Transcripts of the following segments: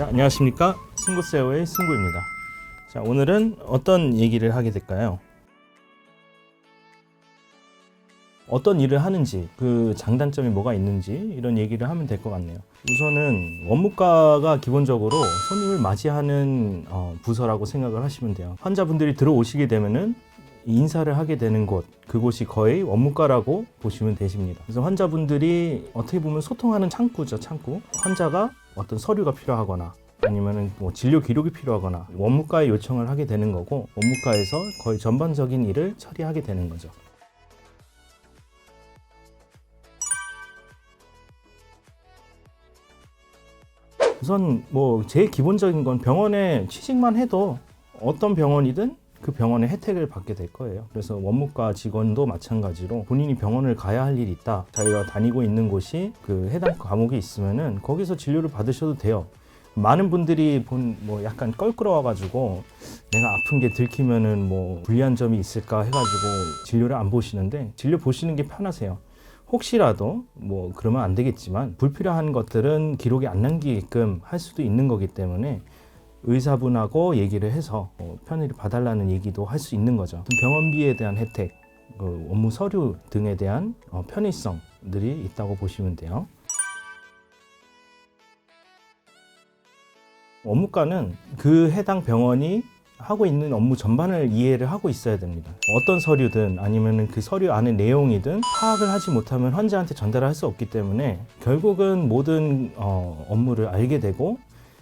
자, 안녕하십니까 승구세어의 승구입니다. 자, 오늘은 어떤 얘기를 하게 될까요? 어떤 일을 하는지 그 장단점이 뭐가 있는지 이런 얘기를 하면 될 것 같네요. 우선은 원무과가 기본적으로 손님을 맞이하는 어, 부서라고 생각을 하시면 돼요. 환자분들이 들어오시게 되면은 인사를 하게 되는 곳, 그곳이 거의 원무과라고 보시면 되십니다. 그래서 환자분들이 어떻게 보면 소통하는 창구죠, 창구. 환자가 어떤 서류가 필요하거나 아니면은 뭐 진료 기록이 필요하거나 원무과에 요청을 하게 되는 거고 원무과에서 거의 전반적인 일을 처리하게 되는 거죠. 우선 뭐 제일 기본적인 건 병원에 취직만 해도 어떤 병원이든 그 병원의 혜택을 받게 될 거예요. 그래서 원무과 직원도 마찬가지로 본인이 병원을 가야 할 일이 있다. 자기가 다니고 있는 곳이 그 해당 과목이 있으면은 거기서 진료를 받으셔도 돼요. 많은 분들이 본 뭐 약간 껄끄러워가지고 내가 아픈 게 들키면은 뭐 불리한 점이 있을까 해가지고 진료를 안 보시는데 진료 보시는 게 편하세요. 혹시라도 뭐 그러면 안 되겠지만 불필요한 것들은 기록에 안 남기게끔 할 수도 있는 거기 때문에 의사분하고 얘기를 해서 어, 편의를 봐달라는 얘기도 할 수 있는 거죠. 병원비에 대한 혜택, 그 업무 서류 등에 대한 어, 편의성들이 있다고 보시면 돼요. 업무과는 그 해당 병원이 하고 있는 업무 전반을 이해를 하고 있어야 됩니다. 어떤 서류든 아니면 그 서류 안의 내용이든 파악을 하지 못하면 환자한테 전달할 수 없기 때문에 결국은 모든 어, 업무를 알게 되고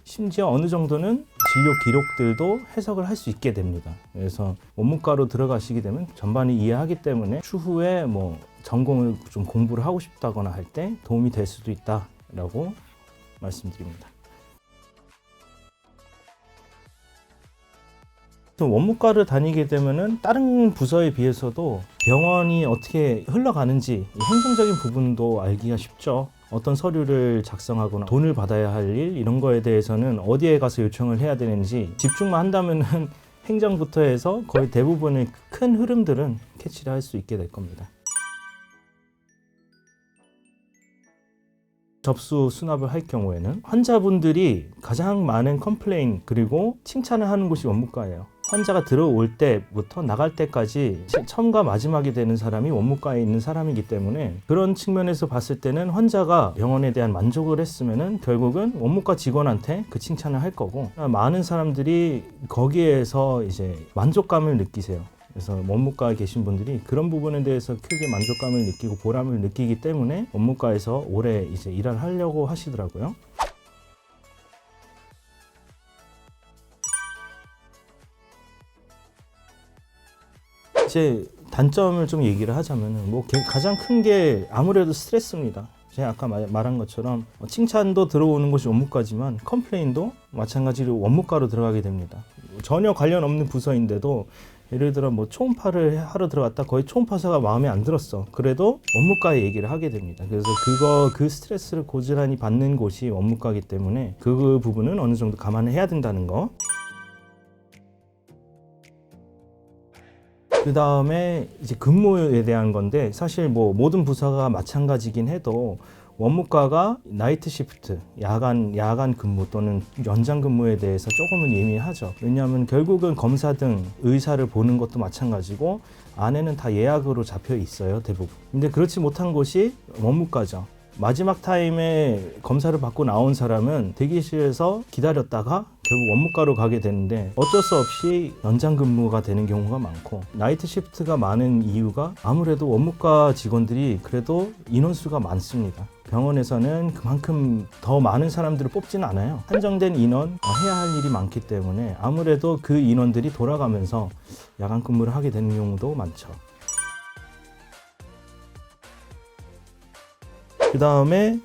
심지어 어느 정도는 진료 기록들도 해석을 할 수 있게 됩니다. 그래서 원무과로 들어가시게 되면 전반을 이해하기 때문에 추후에 뭐 전공을 좀 공부를 하고 싶다거나 할 때 도움이 될 수도 있다라고 말씀드립니다. 원무과를 다니게 되면은 다른 부서에 비해서도 병원이 어떻게 흘러가는지 이 행정적인 부분도 알기가 쉽죠. 어떤 서류를 작성하거나 돈을 받아야 할 일 이런 거에 대해서는 어디에 가서 요청을 해야 되는지 집중만 한다면은 행정부터 해서 거의 대부분의 큰 흐름들은 캐치를 할 수 있게 될 겁니다. 접수 수납을 할 경우에는 환자분들이 가장 많은 컴플레인 그리고 칭찬을 하는 곳이 원무과예요. 환자가 들어올 때부터 나갈 때까지 처음과 마지막이 되는 사람이 원무과에 있는 사람이기 때문에 그런 측면에서 봤을 때는 환자가 병원에 대한 만족을 했으면은 결국은 원무과 직원한테 그 칭찬을 할 거고 많은 사람들이 거기에서 이제 만족감을 느끼세요. 그래서 원무과에 계신 분들이 그런 부분에 대해서 크게 만족감을 느끼고 보람을 느끼기 때문에 원무과에서 오래 이제 일을 하려고 하시더라고요. 제 단점을 좀 얘기를 하자면은 뭐 게- 가장 큰 게 아무래도 스트레스입니다. 제가 아까 말- 말한 것처럼 어, 칭찬도 들어오는 것이 원무과지만 컴플레인도 마찬가지로 원무과로 들어가게 됩니다. 전혀 관련 없는 부서인데도 예를 들어 뭐 초음파를 하러 들어갔다 거의 초음파사가 마음에 안 들었어. 그래도 원무과에 얘기를 하게 됩니다. 그래서 그거 그 스트레스를 고스란히 받는 곳이 원무과이기 때문에 그 부분은 어느 정도 감안을 해야 된다는 거. 그 다음에 이제 근무에 대한 건데 사실 뭐 모든 부서가 마찬가지긴 해도 원무과가 나이트 시프트, 야간 야간 근무 또는 연장 근무에 대해서 조금은 예민하죠. 왜냐하면 결국은 검사 등 의사를 보는 것도 마찬가지고 안에는 다 예약으로 잡혀 있어요 대부분. 근데 그렇지 못한 곳이 원무과죠. 마지막 타임에 검사를 받고 나온 사람은 대기실에서 기다렸다가 결국 원무과로 가게 되는데 어쩔 수 없이 연장 근무가 되는 경우가 많고 나이트 시프트가 많은 이유가 아무래도 원무과 직원들이 그래도 인원수가 많습니다. 병원에서는 그만큼 더 많은 사람들을 뽑지는 않아요. 한정된 인원 어, 해야 할 일이 많기 때문에 아무래도 그 인원들이 돌아가면서 야간 근무를 하게 되는 경우도 많죠. 그 다음에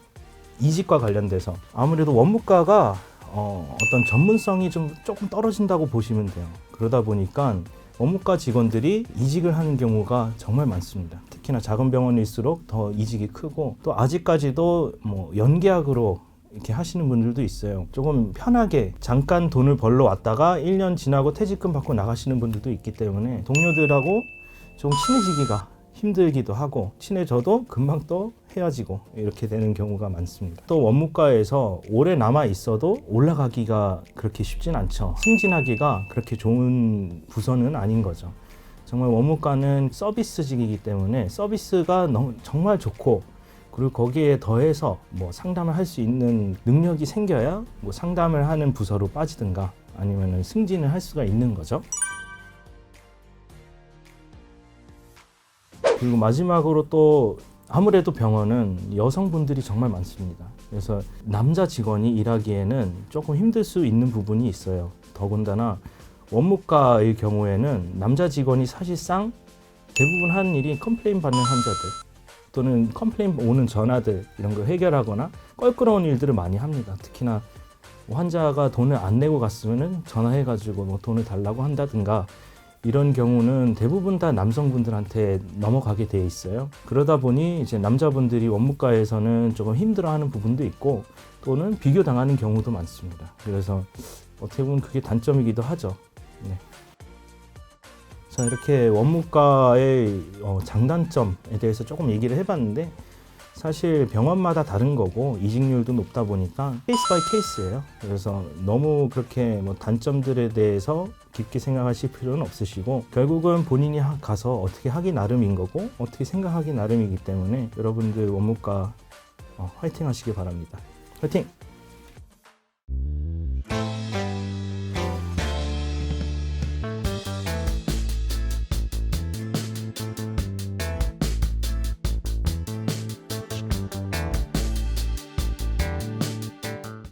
이직과 관련돼서 아무래도 원무과가 어, 어떤 전문성이 좀 조금 떨어진다고 보시면 돼요. 그러다 보니까 원무과 직원들이 이직을 하는 경우가 정말 많습니다. 특히나 작은 병원일수록 더 이직이 크고 또 아직까지도 뭐 연계약으로 이렇게 하시는 분들도 있어요. 조금 편하게 잠깐 돈을 벌러 왔다가 1년 지나고 퇴직금 받고 나가시는 분들도 있기 때문에 동료들하고 좀 친해지기가 힘들기도 하고 친해져도 금방 또 헤어지고 이렇게 되는 경우가 많습니다. 또 원무과에서 오래 남아 있어도 올라가기가 그렇게 쉽진 않죠. 승진하기가 그렇게 좋은 부서는 아닌 거죠. 정말 원무과는 서비스직이기 때문에 서비스가 너무 정말 좋고 그리고 거기에 더해서 뭐 상담을 할 수 있는 능력이 생겨야 뭐 상담을 하는 부서로 빠지든가 아니면은 승진을 할 수가 있는 거죠. 그리고 마지막으로 또 아무래도 병원은 여성분들이 정말 많습니다. 그래서 남자 직원이 일하기에는 조금 힘들 수 있는 부분이 있어요. 더군다나 원무과의 경우에는 남자 직원이 사실상 대부분 하는 일이 컴플레인 받는 환자들 또는 컴플레인 오는 전화들 이런 걸 해결하거나 껄끄러운 일들을 많이 합니다. 특히나 뭐 환자가 돈을 안 내고 갔으면은 전화해가지고 뭐 돈을 달라고 한다든가 이런 경우는 대부분 다 남성분들한테 넘어가게 돼 있어요. 그러다 보니 이제 남자분들이 원무과에서는 조금 힘들어하는 부분도 있고 또는 비교당하는 경우도 많습니다. 그래서 어떻게 보면 그게 단점이기도 하죠. 네. 자 이렇게 원무과의 어, 장단점에 대해서 조금 얘기를 해봤는데 사실 병원마다 다른 거고 이직률도 높다 보니까 케이스 바이 케이스예요. 그래서 너무 그렇게 뭐 단점들에 대해서 깊게 생각하실 필요는 없으시고 결국은 본인이 하- 가서 어떻게 하기 나름인 거고 어떻게 생각하기 나름이기 때문에 여러분들 원무과 어, 화이팅 하시기 바랍니다. 화이팅!